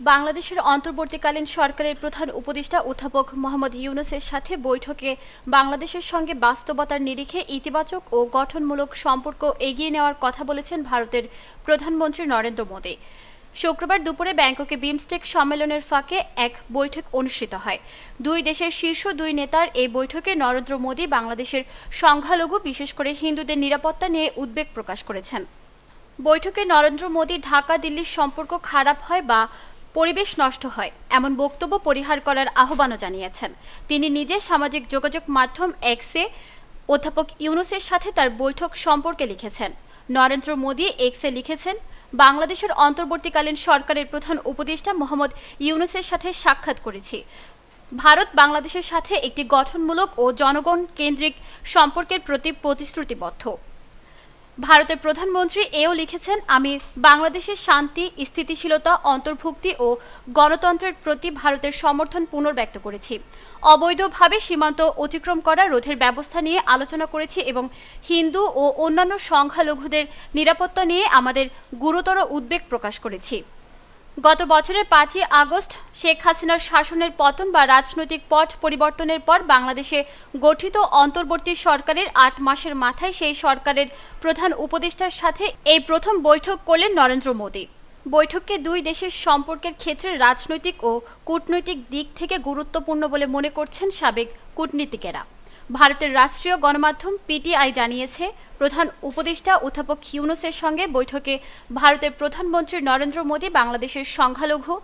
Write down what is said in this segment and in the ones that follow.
বাংলাদেশের অন্তর্বর্তীকালীন সরকারের প্রধান উপদেষ্টা অধ্যাপক মোহাম্মদ ইউনুসের সাথে বৈঠকে বাংলাদেশের সঙ্গে বাস্তবতার নিরিখে ইতিবাচক ও গঠনমূলক সম্পর্ক এগিয়ে নেওয়ার কথা বলেছেন ভারতের প্রধানমন্ত্রী নরেন্দ্র মোদী। শুক্রবার দুপুরে ব্যাংককে বিমস্টেক সম্মেলনের ফাঁকে এক বৈঠক অনুষ্ঠিত হয়। দুই দেশের শীর্ষ দুই নেতার এই বৈঠকে নরেন্দ্র মোদী বাংলাদেশের সংখ্যালঘু, বিশেষ করে হিন্দুদের নিরাপত্তা নিয়ে উদ্বেগ প্রকাশ করেছেন। বৈঠকে নরেন্দ্র মোদী ঢাকা দিল্লির সম্পর্ক খারাপ হয় বা পরিবেশ নষ্ট হয়, এমন বক্তব্য পরিহার করার আহ্বানও জানিয়েছেন। তিনি নিজে সামাজিক যোগাযোগ মাধ্যম এক্সে অধ্যাপক ইউনুসের সাথে তার বৈঠক সম্পর্কে লিখেছেন। নরেন্দ্র মোদী এক্সে লিখেছেন, বাংলাদেশের অন্তর্বর্তীকালীন সরকারের প্রধান উপদেষ্টা মোহাম্মদ ইউনুসের সাথে সাক্ষাৎ করেছি। ভারত বাংলাদেশের সাথে একটি গঠনমূলক ও জনগণ কেন্দ্রিক সম্পর্কের প্রতি প্রতিশ্রুতিবদ্ধ। ভারতের প্রধানমন্ত্রী এও লিখেছেন, আমি বাংলাদেশের শান্তি, স্থিতিশীলতা, অন্তর্ভুক্তি ও গণতন্ত্রের প্রতি ভারতের সমর্থন পুনর্ব্যক্ত করেছি। অবৈধভাবে সীমান্ত অতিক্রম করা রোধের ব্যবস্থা নিয়ে আলোচনা করেছি এবং হিন্দু ও অন্যান্য সংখ্যালঘুদের নিরাপত্তা নিয়ে আমাদের গুরুতর উদ্বেগ প্রকাশ করেছি। গত বছরের পাঁচই আগস্ট শেখ হাসিনার শাসনের পতন বা রাজনৈতিক পথ পরিবর্তনের পর বাংলাদেশে গঠিত অন্তর্বর্তী সরকারের আট মাসের মাথায় সেই সরকারের প্রধান উপদেষ্টার সাথে এই প্রথম বৈঠক করলেন নরেন্দ্র মোদী। বৈঠককে দুই দেশের সম্পর্কের ক্ষেত্রে রাজনৈতিক ও কূটনৈতিক দিক থেকে গুরুত্বপূর্ণ বলে মনে করছেন সাবেক কূটনীতিকেরা। ভারতের রাষ্ট্রীয় গণমাধ্যম পিটিআই জানিয়েছে প্রধান উপদেষ্টা অধ্যাপক ইউনুসের সঙ্গে বৈঠকে ভারতের প্রধানমন্ত্রী নরেন্দ্র মোদী বাংলাদেশের সংখ্যালঘু,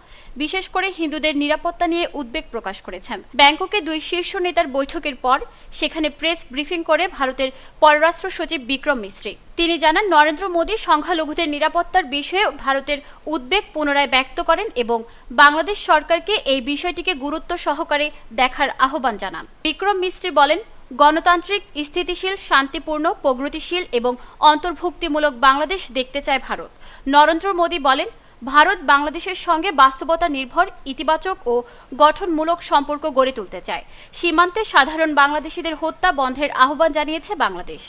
বিশেষ করে হিন্দুদের নিরাপত্তা নিয়ে উদ্বেগ প্রকাশ করেছেন। ব্যাংককে দুই শীর্ষ নেতার বৈঠকের পর সেখানে প্রেস ব্রিফিং করে ভারতের পররাষ্ট্র সচিব বিক্রম মিশ্রী। তিনি জানান, নরেন্দ্র মোদী সংখ্যালঘুদের নিরাপত্তার বিষয়ে ভারতের উদ্বেগ পুনরায় ব্যক্ত করেন এবং বাংলাদেশ সরকারকে এই বিষয়টিকে গুরুত্ব সহকারে দেখার আহ্বান জানান। বিক্রম মিস্ত্রি বলেন গণতান্ত্রিক স্থিতিশীল শান্তিপূর্ণ প্রগতিশীল এবং অন্তর্ভুক্তিমূলক বাংলাদেশ দেখতে চায় ভারত। নরেন্দ্র মোদী বলেন ভারত বাংলাদেশের সঙ্গে বাস্তবতা নির্ভর, ইতিবাচক ও গঠনমূলক সম্পর্ক গড়ে তুলতে চায়। সীমান্তে সাধারণ বাংলাদেশিদের হত্যা বন্ধের আহ্বান জানিয়েছে বাংলাদেশ।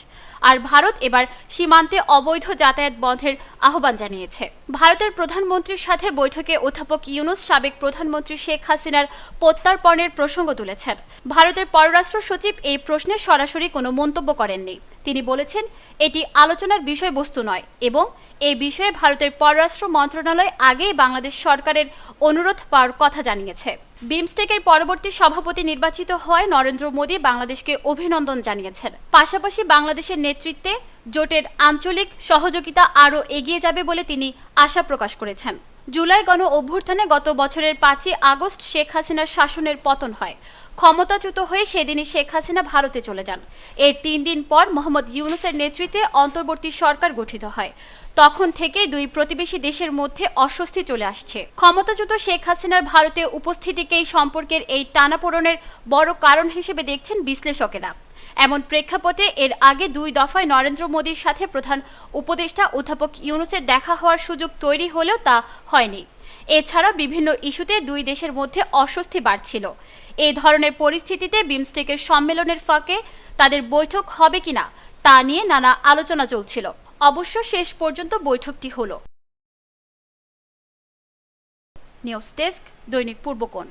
আর ভারত এবার সীমান্তে অবৈধ যাতায়াত বন্ধের আহ্বান জানিয়েছে। ভারতের প্রধানমন্ত্রীর সাথে বৈঠকে অধ্যাপক ইউনুস সাবেক প্রধানমন্ত্রী শেখ হাসিনার প্রত্যার্পণের প্রসঙ্গ তুলেছেন। ভারতের পররাষ্ট্র সচিব এই প্রশ্নে সরাসরি কোনো মন্তব্য করেননি। তিনি বলেছেন, এটি আলোচনার বিষয়বস্তু নয় এবং এই বিষয়ে ভারতের পররাষ্ট্র মন্ত্রণালয় আগেই বাংলাদেশ সরকারের অনুরোধ পাওয়ার কথা জানিয়েছে। বিমস্টেকের পরবর্তী সভাপতি নির্বাচিত হওয়ায় নরেন্দ্র মোদী বাংলাদেশকে অভিনন্দন জানিয়েছেন। পাশাপাশি বাংলাদেশের নেতৃত্বে জোটের আঞ্চলিক সহযোগিতা আরও এগিয়ে যাবে বলে তিনি আশা প্রকাশ করেছেন। জুলাই গণ অভ্যুত্থানে গত বছরের পাঁচই আগস্ট শেখ হাসিনার শাসনের পতন হয়। ক্ষমতাচ্যুত হয়ে সেদিনই শেখ হাসিনা ভারতে চলে যান। এর তিন দিন পর মোহাম্মদ ইউনুসের নেতৃত্বে অন্তর্বর্তী সরকার গঠিত হয়। তখন থেকেই দুই প্রতিবেশী দেশের মধ্যে অস্বস্তি চলে আসছে। ক্ষমতাচ্যুত শেখ হাসিনার ভারতে উপস্থিতিকেই সম্পর্কের এই টানাপোড়নের বড় কারণ হিসেবে দেখছেন বিশ্লেষকেরা। এমন প্রেক্ষাপটে এর আগে দুই দফায় নরেন্দ্র মোদীর সাথে প্রধান উপদেষ্টা অধ্যাপক ইউনুসের দেখা হওয়ার সুযোগ তৈরি হলেও তা হয়নি। এছাড়া বিভিন্ন ইস্যুতে দুই দেশের মধ্যে অস্বস্তি বাড়ছিল। এই ধরনের পরিস্থিতিতে বিমস্টেকের সম্মেলনের ফাঁকে তাদের বৈঠক হবে কিনা তা নিয়ে নানা আলোচনা চলছিল। অবশ্য শেষ পর্যন্ত বৈঠকটি হলো। নিউজ ডেস্ক দৈনিক পূর্বকোণ।